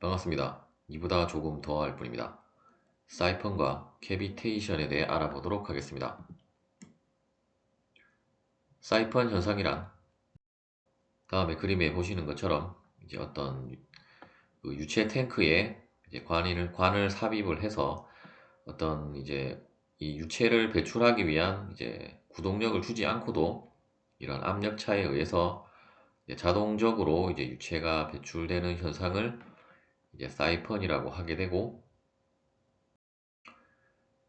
반갑습니다. 이보다 조금 더 할 뿐입니다. 사이펀과 캐비테이션에 대해 알아보도록 하겠습니다. 사이펀 현상이란 다음에 그림에 보시는 것처럼 이제 어떤 그 유체 탱크에 이제 관을 관을 삽입을 해서 어떤 이제 이 유체를 배출하기 위한 이제 구동력을 주지 않고도 이런 압력 차에 의해서 이제 자동적으로 이제 유체가 배출되는 현상을 이제 사이펀이라고 하게 되고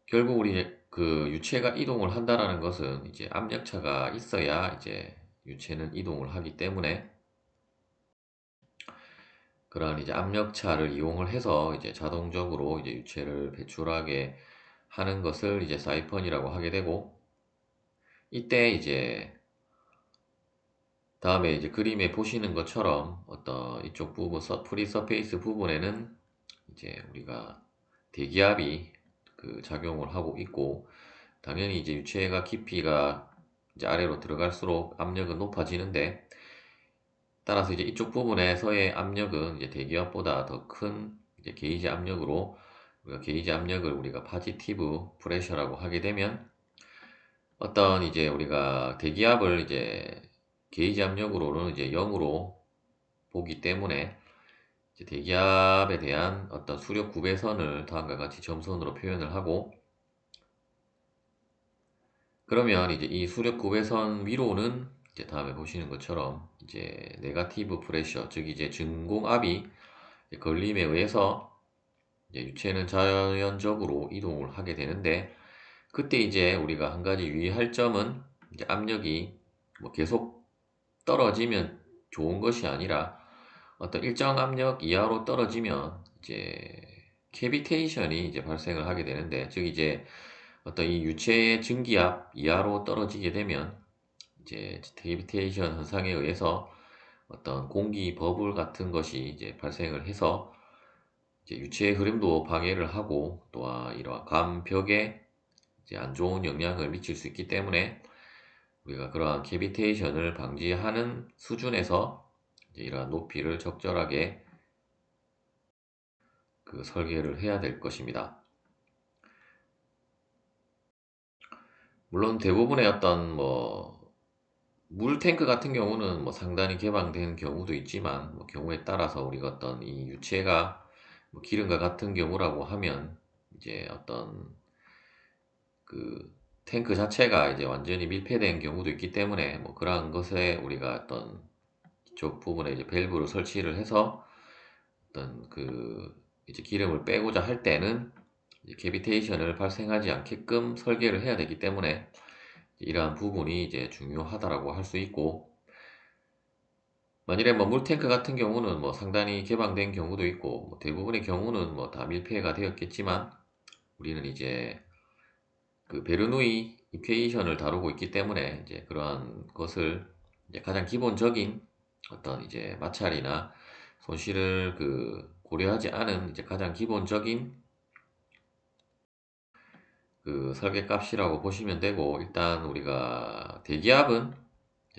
결국 우리 그 유체가 이동을 한다라는 것은 이제 압력차가 있어야 이제 유체는 이동을 하기 때문에 그러한 이제 압력차를 이용을 해서 이제 자동적으로 이제 유체를 배출하게 하는 것을 이제 사이펀이라고 하게 되고 이때 이제 다음에 이제 그림에 보시는 것처럼 어떤 이쪽 부분 프리 서페이스 부분에는 이제 우리가 대기압이 그 작용을 하고 있고 당연히 이제 유체가 깊이가 이제 아래로 들어갈수록 압력은 높아지는데 따라서 이제 이쪽 부분에서의 압력은 이제 대기압보다 더 큰 이제 게이지 압력으로 우리가 게이지 압력을 우리가 파지티브 프레셔라고 하게 되면 어떤 이제 우리가 대기압을 이제 게이지 압력으로는 이제 0으로 보기 때문에 대기압에 대한 어떤 수력 구배선을 다음과 같이 점선으로 표현을 하고 그러면 이제 이 수력 구배선 위로는 이제 다음에 보시는 것처럼 이제 네가티브 프레셔 즉 이제 진공압이 걸림에 의해서 유체는 자연적으로 이동을 하게 되는데 그때 이제 우리가 한 가지 유의할 점은 이제 압력이 뭐 계속 떨어지면 좋은 것이 아니라 어떤 일정 압력 이하로 떨어지면 이제 캐비테이션이 이제 발생을 하게 되는데 즉 이제 어떤 이 유체의 증기압 이하로 떨어지게 되면 이제 캐비테이션 현상에 의해서 어떤 공기 버블 같은 것이 이제 발생을 해서 이제 유체의 흐름도 방해를 하고 또한 이러한 감 벽에 이제 안 좋은 영향을 미칠 수 있기 때문에 우리가 그러한 캐비테이션을 방지하는 수준에서 이러한 높이를 적절하게 그 설계를 해야 될 것입니다. 물론 대부분의 어떤 뭐 물탱크 같은 경우는 뭐 상단이 개방된 경우도 있지만 뭐 경우에 따라서 우리가 어떤 이 유체가 뭐 기름과 같은 경우라고 하면 이제 어떤 그 탱크 자체가 이제 완전히 밀폐된 경우도 있기 때문에 뭐 그러한 것에 우리가 어떤 이쪽 부분에 이제 밸브를 설치를 해서 어떤 그 이제 기름을 빼고자 할 때는 캐비테이션을 발생하지 않게끔 설계를 해야 되기 때문에 이러한 부분이 이제 중요하다라고 할 수 있고 만일에 뭐 물탱크 같은 경우는 뭐 상당히 개방된 경우도 있고 뭐 대부분의 경우는 뭐 다 밀폐가 되었겠지만 우리는 이제 그 베르누이 이퀘이션을 다루고 있기 때문에 이제 그러한 것을 이제 가장 기본적인 어떤 이제 마찰이나 손실을 그 고려하지 않은 이제 가장 기본적인 그 설계 값이라고 보시면 되고 일단 우리가 대기압은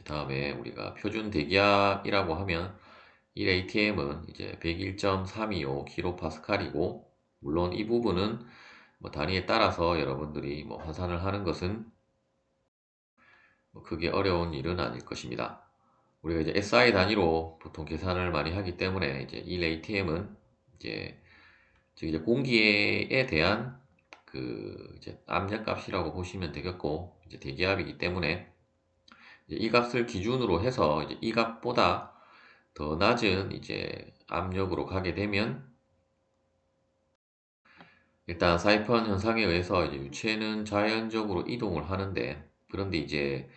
다음에 우리가 표준 대기압이라고 하면 1ATM은 이제 101.325 kPa이고 물론 이 부분은 뭐 단위에 따라서 여러분들이 뭐 환산을 하는 것은 뭐 크게 어려운 일은 아닐 것입니다. 우리가 이제 SI 단위로 보통 계산을 많이 하기 때문에 이제 1ATM은 이제 즉 이제 공기에 대한 그 이제 압력 값이라고 보시면 되겠고 이제 대기압이기 때문에 이 값을 기준으로 해서 이제 이 값보다 더 낮은 이제 압력으로 가게 되면 일단 사이펀 현상에 의해서 이제 유체는 자연적으로 이동을 하는데 그런데 이제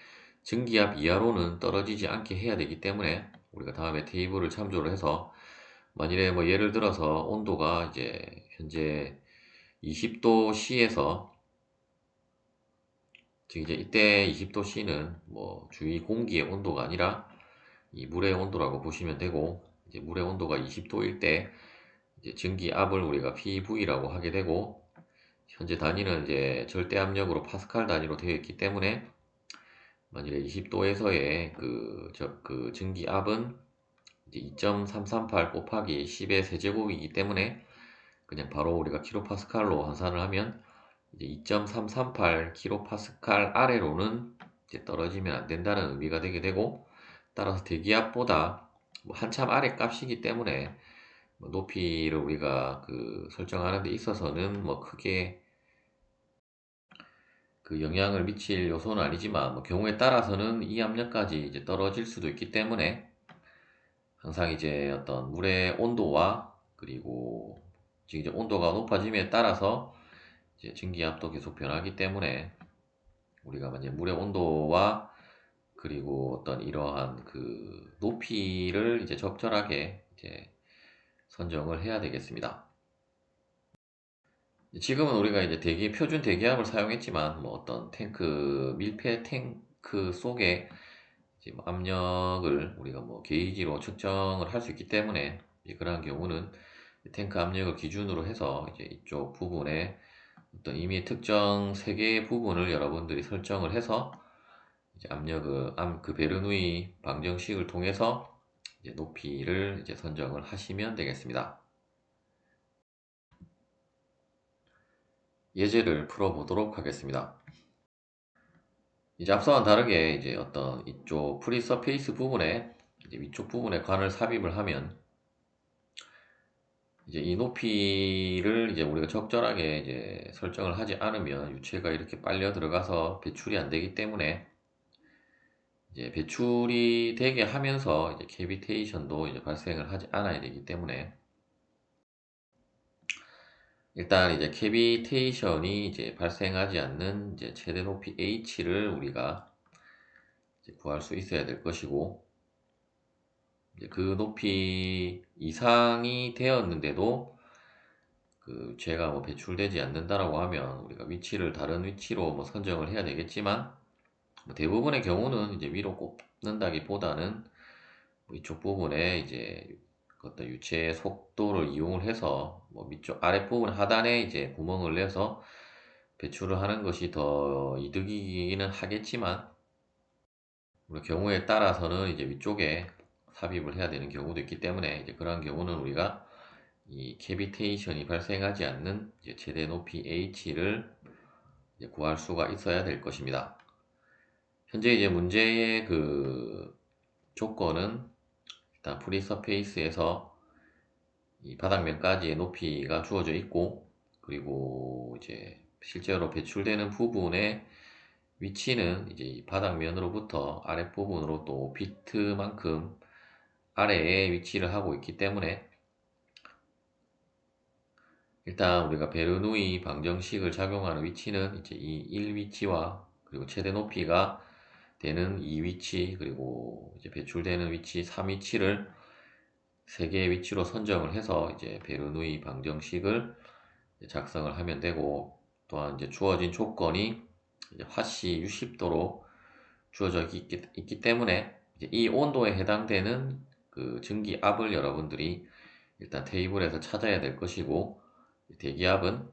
증기압 이하로는 떨어지지 않게 해야 되기 때문에 우리가 다음에 테이블을 참조를 해서 만일에 뭐 예를 들어서 온도가 이제 현재 20도 C에서 즉 이제 이때 20도 C는 뭐 주위 공기의 온도가 아니라 이 물의 온도라고 보시면 되고 이제 물의 온도가 20도일 때 증기압을 우리가 PV라고 하게 되고 현재 단위는 이제 절대 압력으로 파스칼 단위로 되어 있기 때문에 만일에 20도에서의 그, 저, 그 증기압은 2.338 곱하기 10의 세제곱이기 때문에 그냥 바로 우리가 킬로파스칼로 환산을 하면 이제 2.338 킬로파스칼 아래로는 이제 떨어지면 안 된다는 의미가 되게 되고 따라서 대기압보다 뭐 한참 아래 값이기 때문에 뭐 높이를 우리가 그 설정하는 데 있어서는 뭐 크게 그 영향을 미칠 요소는 아니지만 뭐 경우에 따라서는 이 압력까지 이제 떨어질 수도 있기 때문에 항상 이제 어떤 물의 온도와 그리고 지금 이제 온도가 높아짐에 따라서 이제 증기압도 계속 변하기 때문에 우리가 만약 물의 온도와 그리고 어떤 이러한 그 높이를 이제 적절하게 이제 선정을 해야 되겠습니다. 지금은 우리가 이제 대기 표준 대기압을 사용했지만 뭐 어떤 탱크 밀폐 탱크 속에 지금 압력을 우리가 뭐 게이지로 측정을 할 수 있기 때문에 그러한 경우는 탱크 압력을 기준으로 해서 이제 이쪽 부분에 어떤 이미 특정 세 개의 부분을 여러분들이 설정을 해서 압력을 암 그 베르누이 방정식을 통해서 이제 높이를 이제 선정을 하시면 되겠습니다. 예제를 풀어보도록 하겠습니다. 이제 앞서와 다르게 이제 어떤 이쪽 프리 서페이스 부분에 이제 위쪽 부분에 관을 삽입을 하면 이제 이 높이를 이제 우리가 적절하게 이제 설정을 하지 않으면 유체가 이렇게 빨려 들어가서 배출이 안 되기 때문에 이제 배출이 되게 하면서 이제 캐비테이션도 이제 발생을 하지 않아야 되기 때문에 일단 이제 캐비테이션이 이제 발생하지 않는 이제 최대 높이 h를 우리가 구할 수 있어야 될 것이고 그 높이 이상이 되었는데도 그 죄가 뭐 배출되지 않는다라고 하면 우리가 위치를 다른 위치로 뭐 선정을 해야 되겠지만 뭐 대부분의 경우는 이제 위로 꼽는다기보다는 뭐 이쪽 부분에 이제 어떤 유체의 속도를 이용을 해서 뭐 밑쪽 아랫부분 하단에 이제 구멍을 내서 배출을 하는 것이 더 이득이기는 하겠지만 경우에 따라서는 이제 위쪽에 삽입을 해야 되는 경우도 있기 때문에 이제 그러한 경우는 우리가 이 캐비테이션이 발생하지 않는 최대 높이 h를 구할 수가 있어야 될 것입니다. 현재 이제 문제의 그 조건은 일단 프리 서페이스에서 이 바닥면까지의 높이가 주어져 있고 그리고 이제 실제로 배출되는 부분의 위치는 이제 바닥면으로부터 아랫부분으로 또 비트만큼 아래에 위치를 하고 있기 때문에 일단 우리가 베르누이 방정식을 작용하는 위치는 이제 이 1 위치와 그리고 최대 높이가 되는 2 위치 그리고 이제 배출되는 위치 3 위치를 세 개의 위치로 선정을 해서 이제 베르누이 방정식을 작성을 하면 되고 또한 이제 주어진 조건이 화씨 60도로 주어져 있기, 있기 때문에 이 온도에 해당되는 그 증기압을 여러분들이 일단 테이블에서 찾아야 될 것이고 대기압은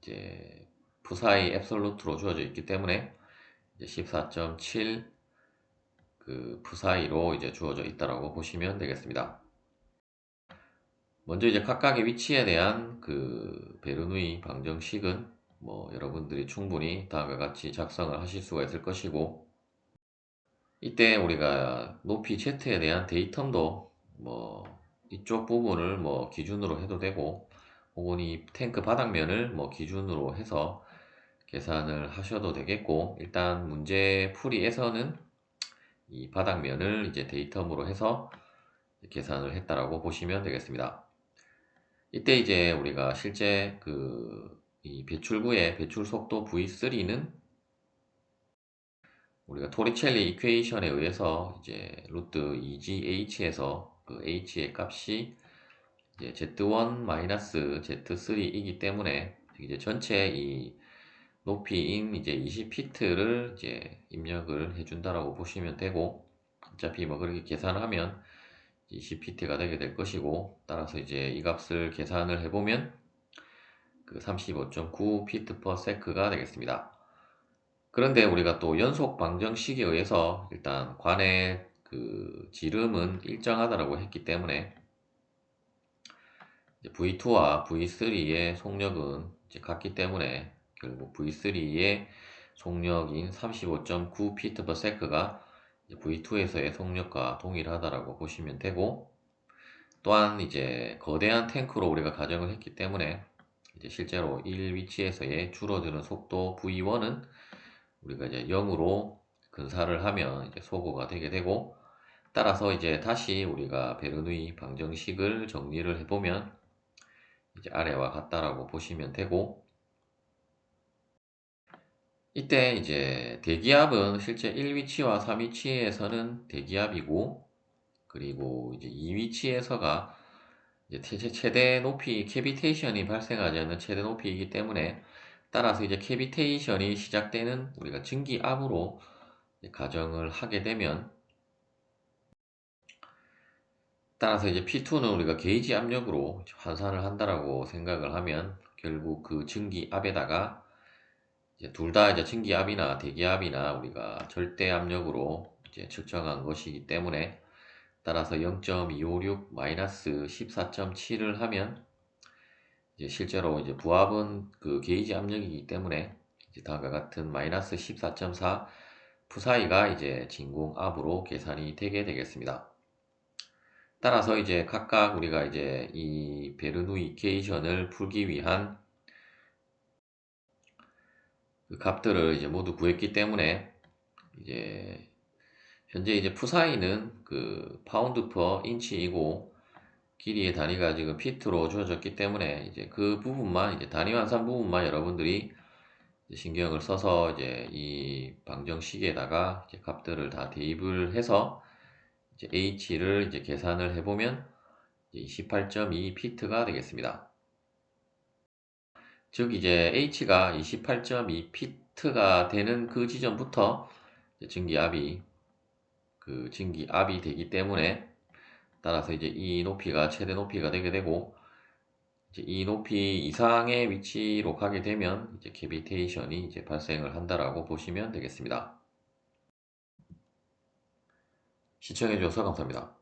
이제 부사의 앱솔루트로 주어져 있기 때문에 14.7그 부사이로 이제 주어져 있다라고 보시면 되겠습니다. 먼저 이제 각각의 위치에 대한 그 베르누이 방정식은 뭐 여러분들이 충분히 다음과 같이 작성을 하실 수가 있을 것이고 이때 우리가 높이 Z에 대한 데이텀도 뭐 이쪽 부분을 뭐 기준으로 해도 되고 혹은 이 탱크 바닥면을 뭐 기준으로 해서 계산을 하셔도 되겠고 일단 문제 풀이에서는 이 바닥면을 이제 데이텀으로 해서 계산을 했다라고 보시면 되겠습니다. 이때 이제 우리가 실제 그 이 배출구의 배출 속도 V3는 우리가 토리첼리 이퀘이션에 의해서 이제 루트 2GH에서 그 H의 값이 이제 Z1 마이너스 Z3이기 때문에 이제 전체 이 높이인 이제 20피트를 이제 입력을 해준다라고 보시면 되고 어차피 뭐 그렇게 계산하면 20피트가 되게 될 것이고 따라서 이제 이 값을 계산을 해보면 그 35.9 피트 퍼 세크가 되겠습니다. 그런데 우리가 또 연속 방정식에 의해서 일단 관의 그 지름은 일정하다라고 했기 때문에 V2와 V3의 속력은 이제 같기 때문에 결국 V3의 속력인 35.9pt/s가 V2에서의 속력과 동일하다라고 보시면 되고 또한 이제 거대한 탱크로 우리가 가정을 했기 때문에 이제 실제로 1 위치에서의 줄어드는 속도 V1은 우리가 이제 0으로 근사를 하면 이제 소거가 되게 되고 따라서 이제 다시 우리가 베르누이 방정식을 정리를 해보면 이제 아래와 같다라고 보시면 되고 이때 이제 대기압은 실제 1위치와 3위치에서는 대기압이고 그리고 이제 2위치에서가 이제 최대 높이 캐비테이션이 발생하지 않는 최대 높이이기 때문에 따라서 이제 캐비테이션이 시작되는 우리가 증기압으로 가정을 하게 되면 따라서 이제 P2는 우리가 게이지 압력으로 환산을 한다라고 생각을 하면 결국 그 증기압에다가 둘 다 이제 증기압이나 대기압이나 우리가 절대 압력으로 이제 측정한 것이기 때문에 따라서 0.256 마이너스 14.7을 하면 이제 실제로 이제 부압은 그 게이지 압력이기 때문에 이제 다음과 같은 마이너스 14.4 푸사이가 이제 진공압으로 계산이 되게 되겠습니다. 따라서 이제 각각 우리가 이제 이 베르누이 이케이션을 풀기 위한 그 값들을 이제 모두 구했기 때문에 이제 현재 이제 푸사이는 그 파운드 퍼 인치이고 길이의 단위가 지금 피트로 주어졌기 때문에 이제 그 부분만 이제 단위 환산 부분만 여러분들이 신경을 써서 이제 이 방정식에다가 이제 값들을 다 대입을 해서 이제 H를 이제 계산을 해보면 28.2 피트가 되겠습니다. 즉 이제 H가 28.2 피트가 되는 그 지점부터 증기압이 그 증기압이 되기 때문에 따라서 이제 이 높이가 최대 높이가 되게 되고 이제 이 높이 이상의 위치로 가게 되면 이제 캐비테이션이 이제 발생을 한다라고 보시면 되겠습니다. 시청해 주셔서 감사합니다.